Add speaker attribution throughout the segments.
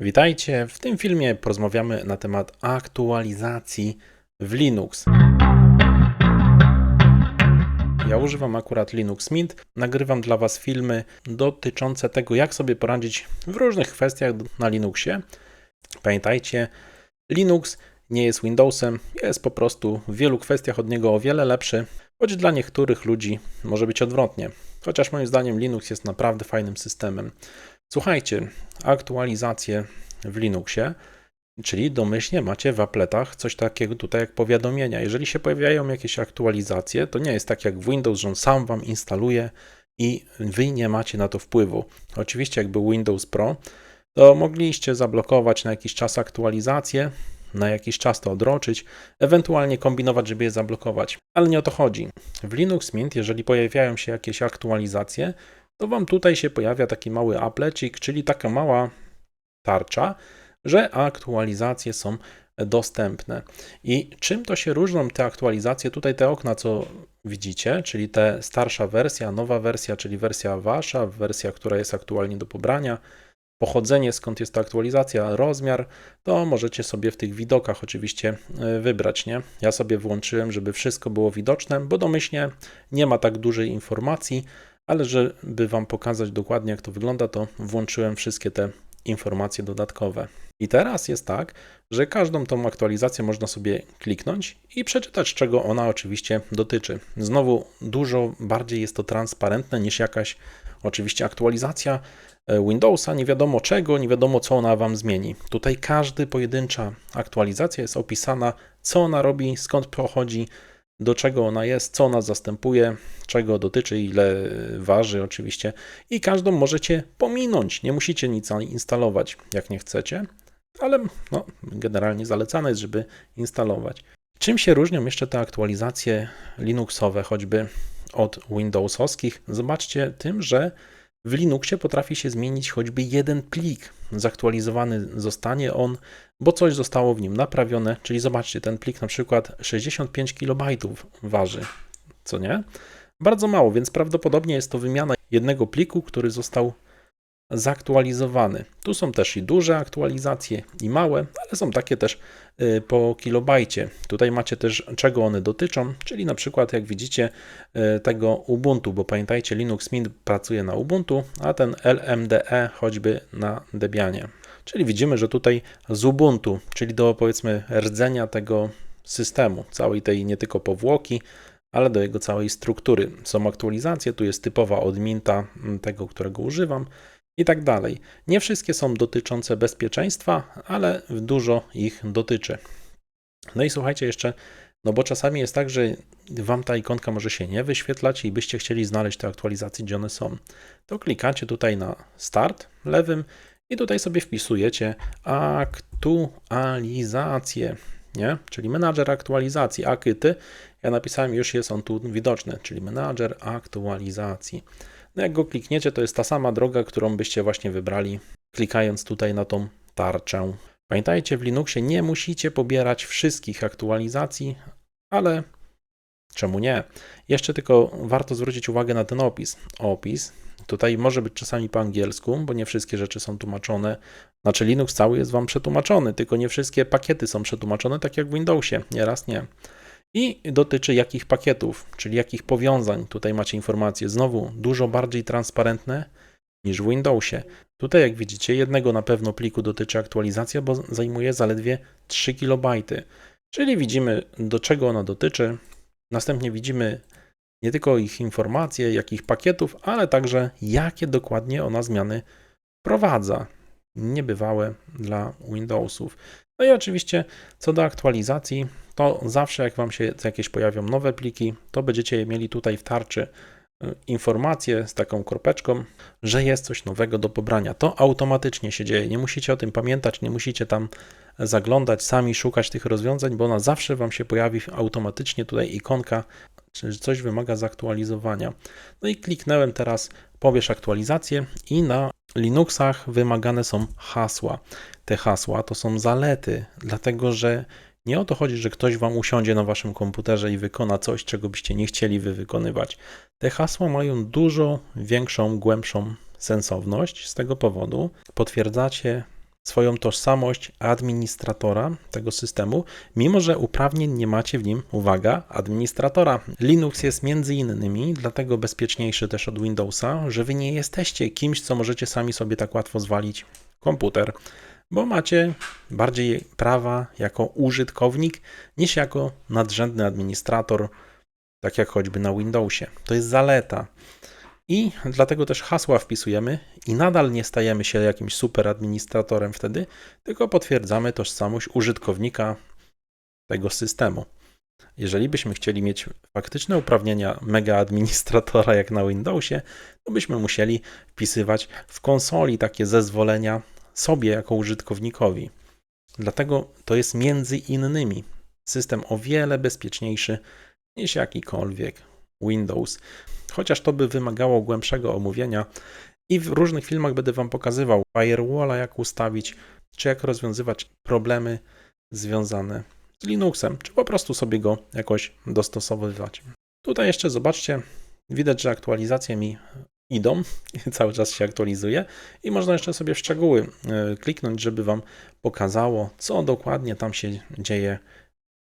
Speaker 1: Witajcie. W tym filmie porozmawiamy na temat aktualizacji w Linux. Ja używam akurat Linux Mint. Nagrywam dla Was filmy dotyczące tego, jak sobie poradzić w różnych kwestiach na Linuxie. Pamiętajcie, Linux nie jest Windowsem, jest po prostu w wielu kwestiach od niego o wiele lepszy, choć dla niektórych ludzi może być odwrotnie. Chociaż moim zdaniem Linux jest naprawdę fajnym systemem. Słuchajcie, aktualizacje w Linuxie, czyli domyślnie macie w apletach coś takiego tutaj jak powiadomienia. Jeżeli się pojawiają jakieś aktualizacje, to nie jest tak jak w Windows, że on sam wam instaluje i wy nie macie na to wpływu. Oczywiście, jak był Windows Pro, to mogliście zablokować na jakiś czas aktualizację, na jakiś czas to odroczyć, ewentualnie kombinować, żeby je zablokować. Ale nie o to chodzi. W Linux Mint, jeżeli pojawiają się jakieś aktualizacje, to Wam tutaj się pojawia taki mały aplecik, czyli taka mała tarcza, że aktualizacje są dostępne. I czym to się różnią te aktualizacje? Tutaj te okna, co widzicie, czyli te starsza wersja, nowa wersja, czyli wersja wasza, wersja, która jest aktualnie do pobrania, pochodzenie, skąd jest ta aktualizacja, rozmiar, to możecie sobie w tych widokach oczywiście e, wybrać, nie? Ja sobie włączyłem, żeby wszystko było widoczne, bo domyślnie nie ma tak dużej informacji, ale żeby Wam pokazać dokładnie, jak to wygląda, to włączyłem wszystkie te informacje dodatkowe. I teraz jest tak, że każdą tą aktualizację można sobie kliknąć i przeczytać, czego ona oczywiście dotyczy. Znowu dużo bardziej jest to transparentne niż jakaś oczywiście aktualizacja e, Windowsa, nie wiadomo czego, nie wiadomo co ona Wam zmieni. Tutaj każdy pojedyncza aktualizacja jest opisana, co ona robi, skąd pochodzi, do czego ona jest, co ona zastępuje, czego dotyczy, ile waży oczywiście i każdą możecie pominąć, nie musicie nic instalować jak nie chcecie, ale no, generalnie zalecane jest, żeby instalować. Czym się różnią jeszcze te aktualizacje Linuxowe, choćby od Windowsowskich? Zobaczcie tym, że w Linuxie potrafi się zmienić choćby jeden plik. Zaktualizowany zostanie on, bo coś zostało w nim naprawione. Czyli zobaczcie, ten plik na przykład 65 KB waży, co nie? Bardzo mało, więc prawdopodobnie jest to wymiana jednego pliku, który został zaktualizowany. Tu są też i duże aktualizacje, i małe, ale są takie też y, po kilobajcie. Tutaj macie też czego one dotyczą, czyli na przykład jak widzicie y, tego Ubuntu, bo pamiętajcie Linux Mint pracuje na Ubuntu, a ten LMDE choćby na Debianie. Czyli widzimy, że tutaj z Ubuntu, czyli do powiedzmy rdzenia tego systemu, całej tej nie tylko powłoki, ale do jego całej struktury. Są aktualizacje, tu jest typowa odminta tego, którego używam i tak dalej. Nie wszystkie są dotyczące bezpieczeństwa, ale dużo ich dotyczy. No i słuchajcie jeszcze, no bo czasami jest tak, że Wam ta ikonka może się nie wyświetlać i byście chcieli znaleźć te aktualizacje, gdzie one są. To klikacie tutaj na Start lewym i tutaj sobie wpisujecie aktualizację, nie? czyli menadżer aktualizacji, akyty. Ja napisałem, już jest on tu widoczny, czyli menadżer aktualizacji. No jak go klikniecie, to jest ta sama droga, którą byście właśnie wybrali, klikając tutaj na tą tarczę. Pamiętajcie, w Linuxie nie musicie pobierać wszystkich aktualizacji, ale czemu nie? Jeszcze tylko warto zwrócić uwagę na ten opis. Opis tutaj może być czasami po angielsku, bo nie wszystkie rzeczy są tłumaczone. Znaczy Linux cały jest Wam przetłumaczony, tylko nie wszystkie pakiety są przetłumaczone, tak jak w Windowsie, nieraz nie i dotyczy jakich pakietów, czyli jakich powiązań. Tutaj macie informacje znowu dużo bardziej transparentne niż w Windowsie. Tutaj, jak widzicie, jednego na pewno pliku dotyczy aktualizacja, bo zajmuje zaledwie 3 KB. Czyli widzimy, do czego ona dotyczy. Następnie widzimy nie tylko ich informacje, jakich pakietów, ale także jakie dokładnie ona zmiany wprowadza. Niebywałe dla Windowsów. No i oczywiście co do aktualizacji, to zawsze jak Wam się jakieś pojawią nowe pliki, to będziecie mieli tutaj w tarczy y, informację z taką kropeczką, że jest coś nowego do pobrania. To automatycznie się dzieje. Nie musicie o tym pamiętać, nie musicie tam zaglądać, sami szukać tych rozwiązań, bo ona zawsze Wam się pojawi automatycznie tutaj ikonka, że coś wymaga zaktualizowania. No i kliknąłem teraz pobierz aktualizację i na Linuxach wymagane są hasła. Te hasła to są zalety, dlatego że nie o to chodzi, że ktoś wam usiądzie na waszym komputerze i wykona coś, czego byście nie chcieli wy wykonywać. Te hasła mają dużo większą, głębszą sensowność. Z tego powodu potwierdzacie swoją tożsamość administratora tego systemu, mimo że uprawnień nie macie w nim, uwaga, administratora. Linux jest między innymi dlatego bezpieczniejszy też od Windowsa, że wy nie jesteście kimś, co możecie sami sobie tak łatwo zwalić komputer, bo macie bardziej prawa jako użytkownik niż jako nadrzędny administrator, tak jak choćby na Windowsie. To jest zaleta. I dlatego też hasła wpisujemy i nadal nie stajemy się jakimś super administratorem wtedy, tylko potwierdzamy tożsamość użytkownika tego systemu. Jeżeli byśmy chcieli mieć faktyczne uprawnienia mega administratora jak na Windowsie, to byśmy musieli wpisywać w konsoli takie zezwolenia sobie jako użytkownikowi. Dlatego to jest między innymi system o wiele bezpieczniejszy niż jakikolwiek Windows. Chociaż to by wymagało głębszego omówienia i w różnych filmach będę Wam pokazywał firewalla, jak ustawić, czy jak rozwiązywać problemy związane z Linuxem, czy po prostu sobie go jakoś dostosowywać. Tutaj jeszcze zobaczcie, widać, że aktualizacje mi idą, cały czas się aktualizuje i można jeszcze sobie w szczegóły e, kliknąć, żeby Wam pokazało, co dokładnie tam się dzieje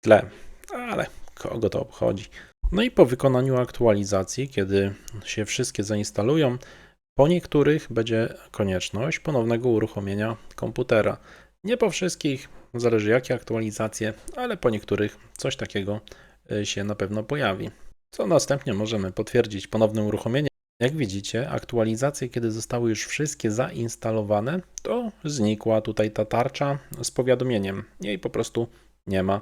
Speaker 1: w tle. Ale kogo to obchodzi? No i po wykonaniu aktualizacji, kiedy się wszystkie zainstalują, po niektórych będzie konieczność ponownego uruchomienia komputera. Nie po wszystkich, zależy jakie aktualizacje, ale po niektórych coś takiego y, się na pewno pojawi. Co następnie możemy potwierdzić ponowne uruchomienie. Jak widzicie, aktualizacje, kiedy zostały już wszystkie zainstalowane, to znikła tutaj ta tarcza z powiadomieniem. Jej po prostu nie ma.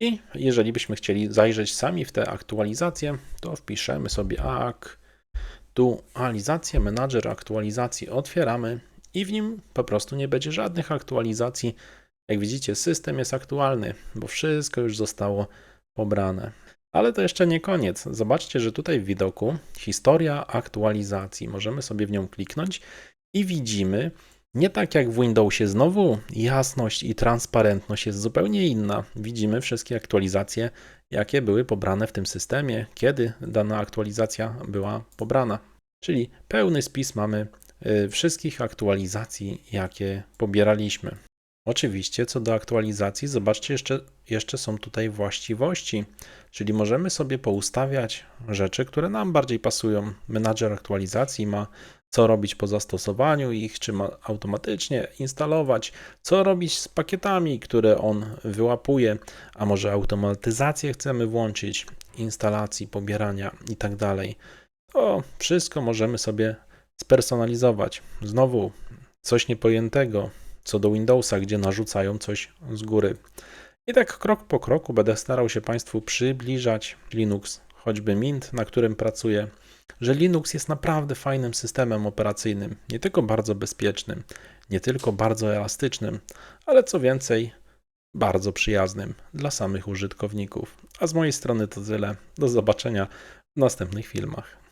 Speaker 1: I jeżeli byśmy chcieli zajrzeć sami w te aktualizacje, to wpiszemy sobie aktualizację, menadżer aktualizacji otwieramy i w nim po prostu nie będzie żadnych aktualizacji. Jak widzicie, system jest aktualny, bo wszystko już zostało pobrane. Ale to jeszcze nie koniec. Zobaczcie, że tutaj w widoku historia aktualizacji. Możemy sobie w nią kliknąć i widzimy, nie tak jak w Windowsie, znowu jasność i transparentność jest zupełnie inna. Widzimy wszystkie aktualizacje, jakie były pobrane w tym systemie, kiedy dana aktualizacja była pobrana. Czyli pełny spis mamy y, wszystkich aktualizacji, jakie pobieraliśmy. Oczywiście, co do aktualizacji, zobaczcie, jeszcze, jeszcze są tutaj właściwości, czyli możemy sobie poustawiać rzeczy, które nam bardziej pasują. Menadżer aktualizacji ma co robić po zastosowaniu ich, czy ma automatycznie instalować, co robić z pakietami, które on wyłapuje, a może automatyzację chcemy włączyć, instalacji, pobierania itd. Tak to wszystko możemy sobie spersonalizować. Znowu coś niepojętego co do Windowsa, gdzie narzucają coś z góry. I tak krok po kroku będę starał się Państwu przybliżać Linux, choćby Mint, na którym pracuję, że Linux jest naprawdę fajnym systemem operacyjnym, nie tylko bardzo bezpiecznym, nie tylko bardzo elastycznym, ale co więcej, bardzo przyjaznym dla samych użytkowników. A z mojej strony to tyle. Do zobaczenia w następnych filmach.